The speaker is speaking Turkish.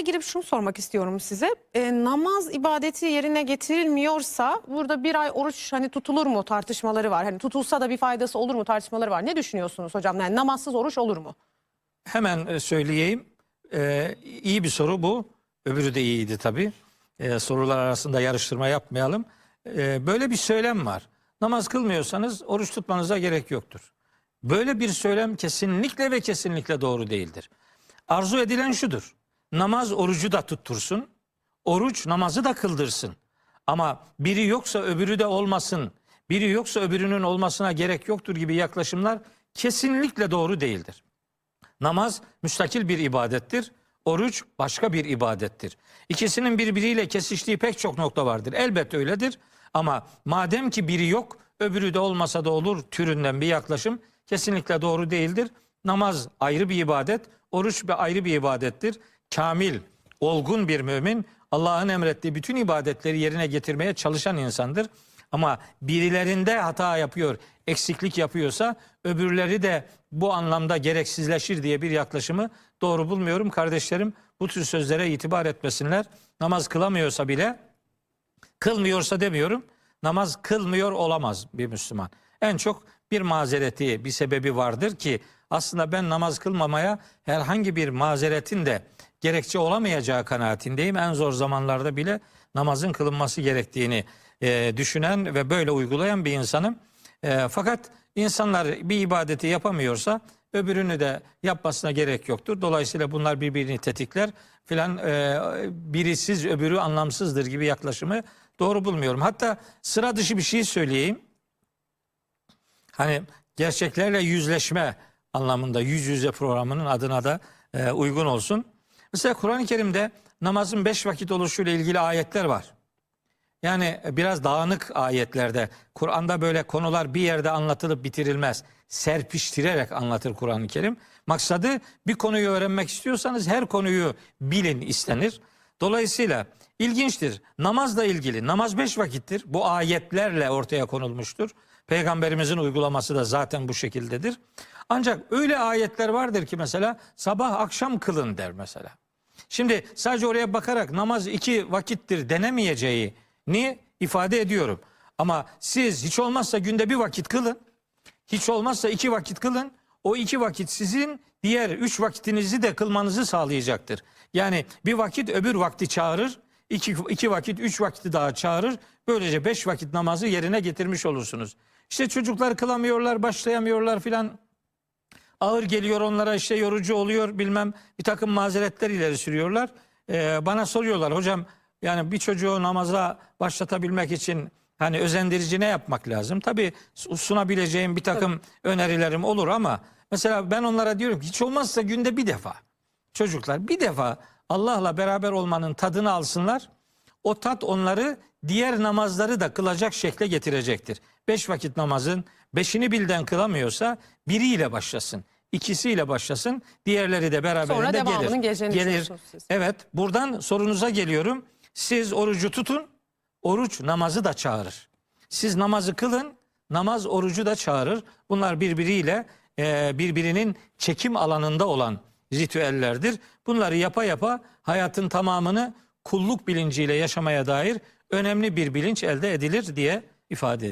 girip şunu sormak istiyorum size. E, namaz ibadeti yerine getirilmiyorsa burada bir ay oruç hani tutulur mu tartışmaları var. Hani tutulsa da bir faydası olur mu tartışmaları var. Ne düşünüyorsunuz hocam? Yani namazsız oruç olur mu? Hemen e, söyleyeyim. Ee, iyi bir soru bu. Öbürü de iyiydi tabii. Ee, sorular arasında yarıştırma yapmayalım. Ee, böyle bir söylem var. Namaz kılmıyorsanız oruç tutmanıza gerek yoktur. Böyle bir söylem kesinlikle ve kesinlikle doğru değildir. Arzu edilen şudur. Namaz orucu da tuttursun. Oruç namazı da kıldırsın. Ama biri yoksa öbürü de olmasın. Biri yoksa öbürünün olmasına gerek yoktur gibi yaklaşımlar kesinlikle doğru değildir. Namaz müstakil bir ibadettir. Oruç başka bir ibadettir. İkisinin birbiriyle kesiştiği pek çok nokta vardır. Elbette öyledir. Ama madem ki biri yok, öbürü de olmasa da olur türünden bir yaklaşım kesinlikle doğru değildir. Namaz ayrı bir ibadet, oruç bir ayrı bir ibadettir. Kamil, olgun bir mümin Allah'ın emrettiği bütün ibadetleri yerine getirmeye çalışan insandır. Ama birilerinde hata yapıyor, eksiklik yapıyorsa öbürleri de bu anlamda gereksizleşir diye bir yaklaşımı doğru bulmuyorum. Kardeşlerim bu tür sözlere itibar etmesinler. Namaz kılamıyorsa bile kılmıyorsa demiyorum. Namaz kılmıyor olamaz bir Müslüman. En çok bir mazereti, bir sebebi vardır ki aslında ben namaz kılmamaya herhangi bir mazeretin de gerekçe olamayacağı kanaatindeyim. En zor zamanlarda bile namazın kılınması gerektiğini e, düşünen ve böyle uygulayan bir insanım. E, fakat insanlar bir ibadeti yapamıyorsa öbürünü de yapmasına gerek yoktur. Dolayısıyla bunlar birbirini tetikler filan e, birisiz öbürü anlamsızdır gibi yaklaşımı doğru bulmuyorum. Hatta sıra dışı bir şey söyleyeyim. Hani gerçeklerle yüzleşme anlamında yüz yüze programının adına da e, uygun olsun. Mesela Kur'an-ı Kerim'de namazın beş vakit oluşuyla ilgili ayetler var. Yani biraz dağınık ayetlerde Kur'an'da böyle konular bir yerde anlatılıp bitirilmez. Serpiştirerek anlatır Kur'an-ı Kerim. Maksadı bir konuyu öğrenmek istiyorsanız her konuyu bilin istenir. Dolayısıyla ilginçtir. Namazla ilgili namaz beş vakittir. Bu ayetlerle ortaya konulmuştur. Peygamberimizin uygulaması da zaten bu şekildedir. Ancak öyle ayetler vardır ki mesela sabah akşam kılın der mesela. Şimdi sadece oraya bakarak namaz iki vakittir denemeyeceğini ifade ediyorum. Ama siz hiç olmazsa günde bir vakit kılın. Hiç olmazsa iki vakit kılın. O iki vakit sizin diğer üç vakitinizi de kılmanızı sağlayacaktır. Yani bir vakit öbür vakti çağırır. iki, iki vakit, üç vakiti daha çağırır. Böylece beş vakit namazı yerine getirmiş olursunuz. İşte çocuklar kılamıyorlar, başlayamıyorlar filan ağır geliyor onlara işte yorucu oluyor bilmem bir takım mazeretler ileri sürüyorlar. Ee, bana soruyorlar hocam yani bir çocuğu namaza başlatabilmek için hani özendirici ne yapmak lazım? Tabii sunabileceğim bir takım önerilerim olur ama mesela ben onlara diyorum ki hiç olmazsa günde bir defa çocuklar bir defa Allah'la beraber olmanın tadını alsınlar. O tat onları diğer namazları da kılacak şekle getirecektir. Beş vakit namazın beşini bilden kılamıyorsa biriyle başlasın. ikisiyle başlasın. Diğerleri de beraberinde Sonra gelir. geleceğini gelir. siz. Evet buradan sorunuza geliyorum. Siz orucu tutun. Oruç namazı da çağırır. Siz namazı kılın. Namaz orucu da çağırır. Bunlar birbiriyle e, birbirinin çekim alanında olan ritüellerdir. Bunları yapa yapa hayatın tamamını kulluk bilinciyle yaşamaya dair önemli bir bilinç elde edilir diye ifade ediyor.